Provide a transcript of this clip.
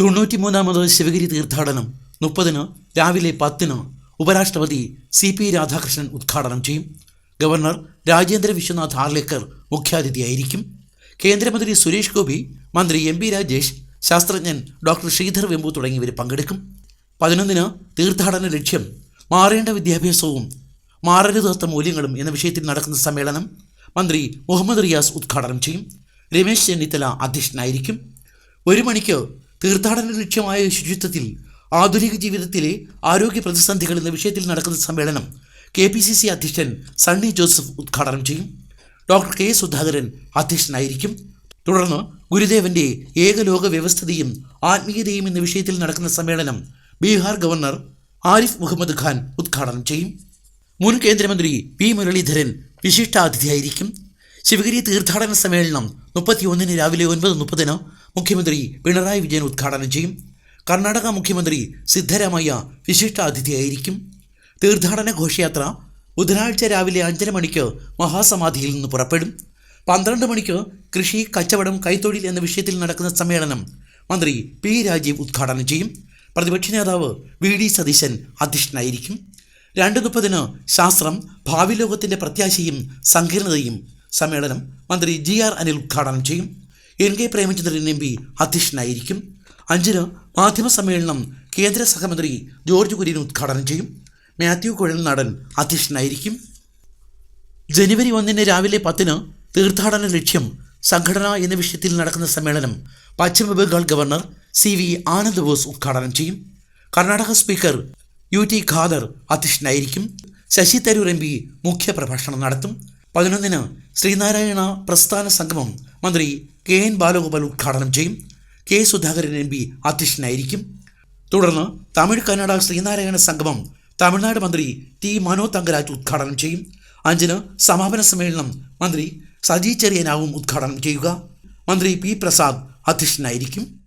തൊണ്ണൂറ്റിമൂന്നാമത് ശിവഗിരി തീർത്ഥാടനം മുപ്പതിന് രാവിലെ പത്തിന് ഉപരാഷ്ട്രപതി സി പി രാധാകൃഷ്ണൻ ഉദ്ഘാടനം ചെയ്യും. ഗവർണർ രാജേന്ദ്ര വിശ്വനാഥ് ആർലേക്കർ മുഖ്യാതിഥിയായിരിക്കും. കേന്ദ്രമന്ത്രി സുരേഷ് ഗോപി മന്ത്രി എം രാജേഷ് ശാസ്ത്രജ്ഞൻ ഡോക്ടർ ശ്രീധർ വെമ്പു തുടങ്ങിയവർ പങ്കെടുക്കും. പതിനൊന്നിന് തീർത്ഥാടന ലക്ഷ്യം മാറേണ്ട വിദ്യാഭ്യാസവും മാറരുതാത്ത മൂല്യങ്ങളും എന്ന വിഷയത്തിൽ നടക്കുന്ന സമ്മേളനം മന്ത്രി മുഹമ്മദ് റിയാസ് ഉദ്ഘാടനം ചെയ്യും. രമേശ് ചെന്നിത്തല അധ്യക്ഷനായിരിക്കും. ഒരു മണിക്ക് തീർത്ഥാടന ലക്ഷ്യമായ ശുചിത്വത്തിൽ ആധുനിക ജീവിതത്തിലെ ആരോഗ്യ പ്രതിസന്ധികൾ എന്ന വിഷയത്തിൽ നടക്കുന്ന സമ്മേളനം കെ പി സി സി അധ്യക്ഷൻ സണ്ണി ജോസഫ് ഉദ്ഘാടനം ചെയ്യും. ഡോക്ടർ കെ സുധാകരൻ അധ്യക്ഷനായിരിക്കും. തുടർന്ന് ഗുരുദേവന്റെ ഏകലോക വ്യവസ്ഥതയും ആത്മീയതയും എന്ന വിഷയത്തിൽ നടക്കുന്ന സമ്മേളനം ബീഹാർ ഗവർണർ ആരിഫ് മുഹമ്മദ് ഖാൻ ഉദ്ഘാടനം ചെയ്യും. മുൻ കേന്ദ്രമന്ത്രി പി മുരളീധരൻ വിശിഷ്ടാതിഥിയായിരിക്കും. ശിവഗിരി തീർത്ഥാടന സമ്മേളനം മുപ്പത്തിയൊന്നിന് രാവിലെ ഒൻപത് മുപ്പതിന് മുഖ്യമന്ത്രി പിണറായി വിജയൻ ഉദ്ഘാടനം ചെയ്യും. കർണാടക മുഖ്യമന്ത്രി സിദ്ധരാമയ്യ വിശിഷ്ടാതിഥിയായിരിക്കും. തീർത്ഥാടന ഘോഷയാത്ര ബുധനാഴ്ച രാവിലെ അഞ്ചര മണിക്ക് മഹാസമാധിയിൽ നിന്ന് പുറപ്പെടും. പന്ത്രണ്ട് മണിക്ക് കൃഷി കച്ചവടം കൈത്തൊഴിൽ എന്ന വിഷയത്തിൽ നടക്കുന്ന സമ്മേളനം മന്ത്രി പി രാജീവ് ഉദ്ഘാടനം ചെയ്യും. പ്രതിപക്ഷ നേതാവ് വി ഡി സതീശൻ അധ്യക്ഷനായിരിക്കും. രണ്ട് മുപ്പതിന് ശാസ്ത്രം ഭാവി ലോകത്തിന്റെ പ്രത്യാശയും സങ്കീർണതയും സമ്മേളനം മന്ത്രി ജി ആർ അനിൽ ഉദ്ഘാടനം ചെയ്യും. N K Premachandran M P അധ്യക്ഷനായിരിക്കും. അഞ്ചിന് മാധ്യമ സമ്മേളനം കേന്ദ്ര സഹമന്ത്രി ജോർജ് കുര്യൻ ഉദ്ഘാടനം ചെയ്യും. മാത്യു കുഴൽനാടൻ അധ്യക്ഷനായിരിക്കും. ജനുവരി ഒന്നിന് രാവിലെ പത്തിന് തീർത്ഥാടന ലക്ഷ്യം സംഘടന എന്ന വിഷയത്തിൽ നടക്കുന്ന സമ്മേളനം പശ്ചിമ Bengal governor C V Anand Bose ഉദ്ഘാടനം ചെയ്യും. Karnataka speaker U T Khader അധ്യക്ഷനായിരിക്കും. ശശി തരൂർ എം പി മുഖ്യപ്രഭാഷണം നടത്തും. പതിനൊന്നിന് ശ്രീനാരായണ പ്രസ്ഥാന സംഗമം മന്ത്രി കെ എൻ ബാലഗോപാൽ ഉദ്ഘാടനം ചെയ്യും. കെ സുധാകരൻ എം പി അധ്യക്ഷനായിരിക്കും. തുടർന്ന് തമിഴ് കന്നഡ ശ്രീനാരായണ സംഗമം തമിഴ്നാട് മന്ത്രി ടി മനോ തങ്കരാജ് ഉദ്ഘാടനം ചെയ്യും. അഞ്ചിന് സമാപന സമ്മേളനം മന്ത്രി സജി ചെറിയനാവും ഉദ്ഘാടനം ചെയ്യുക. മന്ത്രി പി പ്രസാദ് അധ്യക്ഷനായിരിക്കും.